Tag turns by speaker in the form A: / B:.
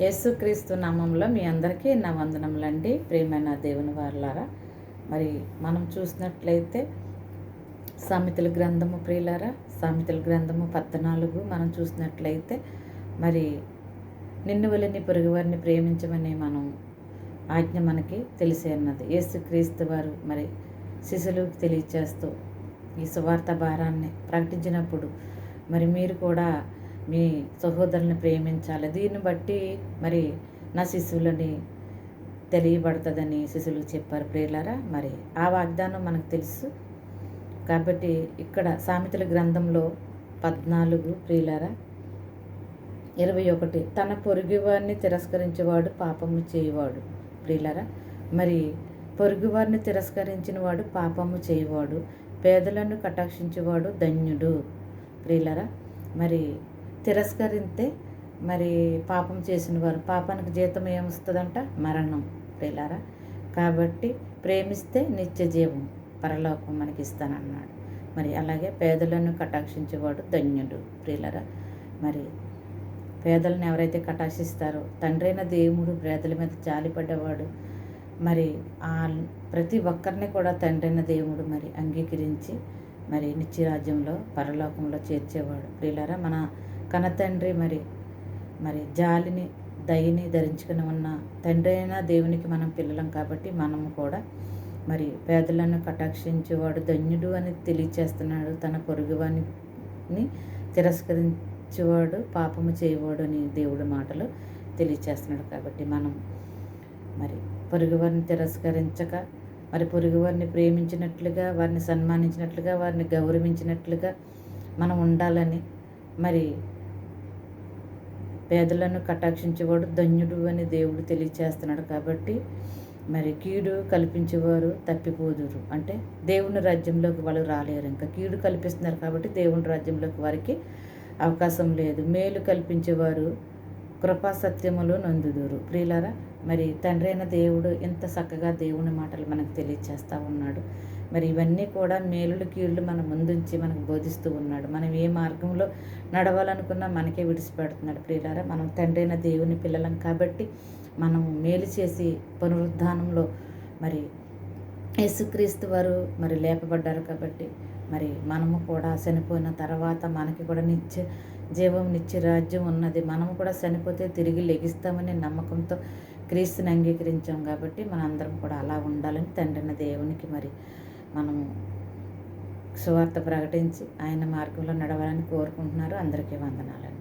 A: యేసుక్రీస్తు నామంలో మీ అందరికీ నా వందనములండి. ప్రేమైన దేవుని వారులారా మరి మనం చూసినట్లయితే సామెతల గ్రంథము ప్రియులారా సామెతల గ్రంథము పద్నాలుగు మనం చూసినట్లయితే మరి నిన్ను వెళ్ళని పొరుగువారిని ప్రేమించమని మనం ఆజ్ఞ మనకి తెలిసే ఉన్నది యేసుక్రీస్తు వారు మరి శిశులకు తెలియచేస్తూ ఈ సువార్త భారాన్ని ప్రకటించినప్పుడు మరి మీరు కూడా మీ సహోదరుని ప్రేమించాలి. దీన్ని బట్టి మరి నా శిశువులని తెలియబడుతుందని శిశువులు చెప్పారు ప్రియులారా. మరి ఆ వాగ్దానం మనకు తెలుసు. కాబట్టి ఇక్కడ సామెతల గ్రంథంలో పద్నాలుగు ప్రియులారా ఇరవై ఒకటి తన పొరుగువారిని తిరస్కరించేవాడు పాపము చేయవాడు. ప్రియులారా మరి పొరుగువారిని తిరస్కరించిన వాడు పాపము చేయవాడు. పేదలను కటాక్షించేవాడు ధన్యుడు. ప్రియులరా మరి తిరస్కరిస్తే మరి పాపం చేసిన వారు పాపానికి జీతం ఏమొస్తుందంట? మరణం ప్రియులారా. కాబట్టి ప్రేమిస్తే నిత్య జీవం పరలోకం మనకి ఇస్తానన్నాడు మరి అలాగే పేదలను కటాక్షించేవాడు ధన్యుడు ప్రియులరా. మరి పేదలను ఎవరైతే కటాక్షిస్తారో తండ్రైన దేవుడు పేదల మీద జాలిపడ్డవాడు మరి ఆ ప్రతి ఒక్కరిని కూడా తండ్రైన దేవుడు మరి అంగీకరించి మరి నిత్యరాజ్యంలో పరలోకంలో చేర్చేవాడు ప్రియులరా. మన కనతండ్రి మరి మరి జాలిని దయని ధరించుకుని ఉన్న తండ్రి అయినా దేవునికి మనం పిల్లలం కాబట్టి మనము కూడా మరి పేదలను కటాక్షించేవాడు ధన్యుడు అని తెలియచేస్తున్నాడు. తన పొరుగువాని తిరస్కరించేవాడు పాపము చేయవాడు అని దేవుడి మాటలు తెలియచేస్తున్నాడు కాబట్టి మనం మరి పొరుగువారిని తిరస్కరించక మరి పొరుగువారిని ప్రేమించినట్లుగా వారిని సన్మానించినట్లుగా వారిని గౌరవించినట్లుగా మనం ఉండాలని మరి పేదలను కటాక్షించేవాడు ధన్యుడు అని దేవుడు తెలియచేస్తున్నాడు కాబట్టి మరి కీడు కల్పించేవారు తప్పిపోదురు. అంటే దేవుని రాజ్యంలోకి వాళ్ళు రాలేరు. ఇంకా కీడు కల్పిస్తున్నారు కాబట్టి దేవుని రాజ్యంలోకి వారికి అవకాశం లేదు. మేలు కల్పించేవారు కృపా సత్యములు నందుదురు. ప్రియులారా మరి తండ్రి అయిన దేవుడు ఎంత చక్కగా దేవుని మాటలు మనకు తెలియచేస్తూ ఉన్నాడు. మరి ఇవన్నీ కూడా మేలులు కీళ్ళు మన ముందుంచి మనకు బోధిస్తూ ఉన్నాడు. మనం ఏ మార్గంలో నడవాలనుకున్నా మనకే విడిచిపెడుతున్నాడు. ప్రియులారా మనం తండ్రి అయిన దేవుని పిల్లలం కాబట్టి మనం మేలు చేసి పునరుద్ధానంలో మరి యేసుక్రీస్తు వారు మరి లేపబడ్డారు కాబట్టి మరి మనము కూడా చనిపోయిన తర్వాత మనకి కూడా నిత్య జీవం నిత్య రాజ్యం ఉన్నది. మనము కూడా చనిపోతే తిరిగి లెగిస్తామనే నమ్మకంతో క్రీస్తుని అంగీకరించాం కాబట్టి మనందరం కూడా అలా ఉండాలని తండ్రిన దేవునికి మరి మనము సువార్త ప్రకటించి ఆయన మార్గంలో నడవాలని కోరుకుంటున్నారు. అందరికీ వందనాలండి.